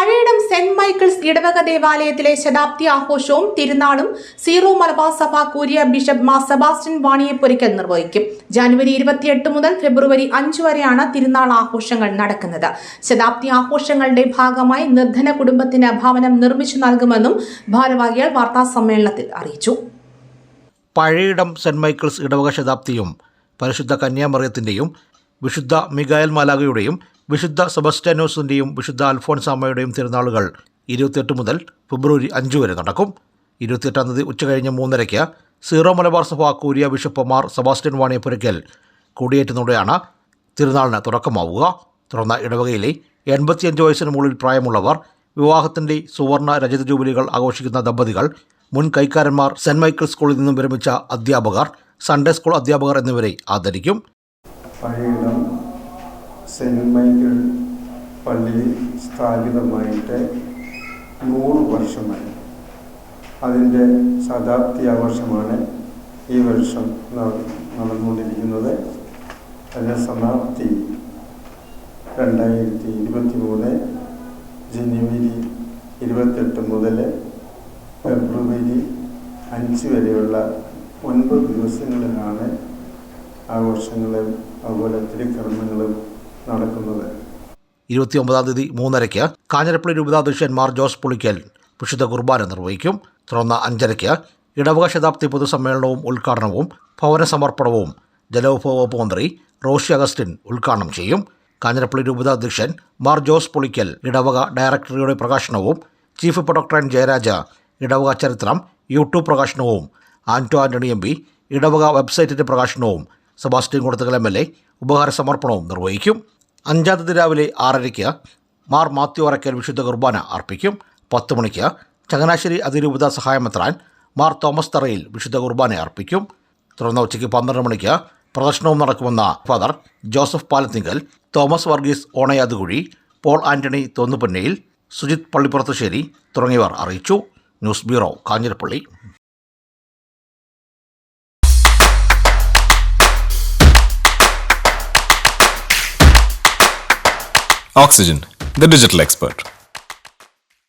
Pazhayidam saint Michael's ഇടവക ദേവാലയത്തിലെ ശതാബ്ദി ആഘോഷവും തിരുനാളും സീറോ മലബാർ സഭ curia bishop Mar Sebastian Vaniyapurackal നിർവഹിക്കും. ജനുവരി ഇരുപത്തിയെട്ട് മുതൽ ഫെബ്രുവരി അഞ്ച് വരെയാണ് തിരുനാൾ ആഘോഷങ്ങൾ നടക്കുന്നത്. ശതാബ്ദി ആഘോഷങ്ങളുടെ ഭാഗമായി നിർധന കുടുംബത്തിന് ഭവനം നിർമ്മിച്ചു നൽകുമെന്നും ഭാരവാഹികൾ വാർത്താ സമ്മേളനത്തിൽ അറിയിച്ചു. പഴയിടം സെന്റ് മൈക്കിൾസ് ഇടവക ശതാബ്ദിയും പരിശുദ്ധ കന്യാമറിയത്തിന്റെയും വിശുദ്ധ മിഗായൽ മാലാഗയുടെയും വിശുദ്ധ സെബസ്റ്റ്യാനോസിന്റെയും വിശുദ്ധ അൽഫോൻസാമയുടെയും തിരുനാളുകൾ ഇരുപത്തിയെട്ട് മുതൽ ഫെബ്രുവരി അഞ്ച് വരെ നടക്കും. ഇരുപത്തിയെട്ടാം തീയതി ഉച്ചകഴിഞ്ഞ് മൂന്നരയ്ക്ക് സീറോ മലബാർ സഭ curia bishop Mar Sebastian Vaniyapurackal കൊടിയേറ്റുന്നതോടെയാണ് തിരുനാളിന് തുടക്കമാവുക. തുടർന്ന് ഇടവകയിലെ എൺപത്തിയഞ്ച് വയസ്സിന് മുകളിൽ പ്രായമുള്ളവർ വിവാഹത്തിന്റെ സുവർണ രജത ജൂബിലികൾ ആഘോഷിക്കുന്ന ദമ്പതികൾ മുൻ കൈക്കാരന്മാർ സെന്റ് മൈക്കിൾ സ്കൂളിൽ നിന്നും വിരമിച്ച അധ്യാപകർ സൺഡേ സ്കൂൾ അധ്യാപകർ എന്നിവരെ ആദരിക്കും. പഴയിടം സെന്റ് മൈക്കിൾ പള്ളി സ്ഥാപിതമായിട്ട് നൂറ് വർഷമായി. അതിന്റെ ശതാബ്ദി ആഘോഷമാണ് ഈ വർഷം നട- നടന്നുകൊണ്ടിരിക്കുന്നത്. അതിന്റെ സമാപ്തി രണ്ടായിരത്തി ഇരുപത്തി മൂന്ന് ജനുവരി ഇരുപത്തെട്ട് മുതൽ ഫെബ്രുവരി അഞ്ച് വരെയുള്ള ഒൻപത് ദിവസങ്ങളിലാണ് ആഘോഷങ്ങളും അതുപോലെ തിരുക്കർമ്മങ്ങളും നടക്കുന്നത്. ഇരുപത്തി ഒമ്പതാം തീയതി മൂന്നരയ്ക്ക് കാഞ്ഞിരപ്പള്ളി രൂപതാധ്യക്ഷൻ മാർ ജോസ് പുളിക്കൽ വിശുദ്ധ കുർബാന നിർവഹിക്കും. തുടർന്ന് അഞ്ചരയ്ക്ക് ഇടവക ശതാബ്ദി പൊതുസമ്മേളനവും ഉദ്ഘാടനവും ഭവന സമർപ്പണവും ജലവിഭവ വകുപ്പ് മന്ത്രി റോഷി അഗസ്റ്റിൻ ഉദ്ഘാടനം ചെയ്യും. കാഞ്ഞിരപ്പള്ളി രൂപതാധ്യക്ഷൻ മാർ ജോസ് പുളിക്കൽ ഇടവക ഡയറക്ടറിയുടെ പ്രകാശനവും ചീഫ് പ്രൊഡക്ടർ ജയരാജ ഇടവക ചരിത്രം യൂട്യൂബ് പ്രകാശനവും ആന്റോ ആന്റണി എം പി ഇടവക വെബ്സൈറ്റിന്റെ പ്രകാശനവും സെബാസ്റ്റ്യൻ കൊടുത്തകൽ എം എൽ എ ഉപഹാര സമർപ്പണവും നിർവഹിക്കും. അഞ്ചാം തീയതി രാവിലെ ആറരയ്ക്ക് മാർ മാത്യു അറയ്ക്കൽ വിശുദ്ധ കുർബാന അർപ്പിക്കും. പത്ത് മണിക്ക് ചങ്ങനാശ്ശേരി അതിരൂപത സഹായമെത്രാൻ മാർ തോമസ് തറയിൽ വിശുദ്ധ കുർബാന അർപ്പിക്കും. തുടർന്ന് ഉച്ചയ്ക്ക് പന്ത്രണ്ട് മണിക്ക് പ്രദർശനവും നടക്കുമെന്ന father Joseph Palathinkal Thomas Varghese Onayathukuzhi Paul Antony Thonnupannayil Sujith Pallippurathusseri തുടങ്ങിയവർ അറിയിച്ചു. News bureau Kanjirappally. Oxygen, the digital expert.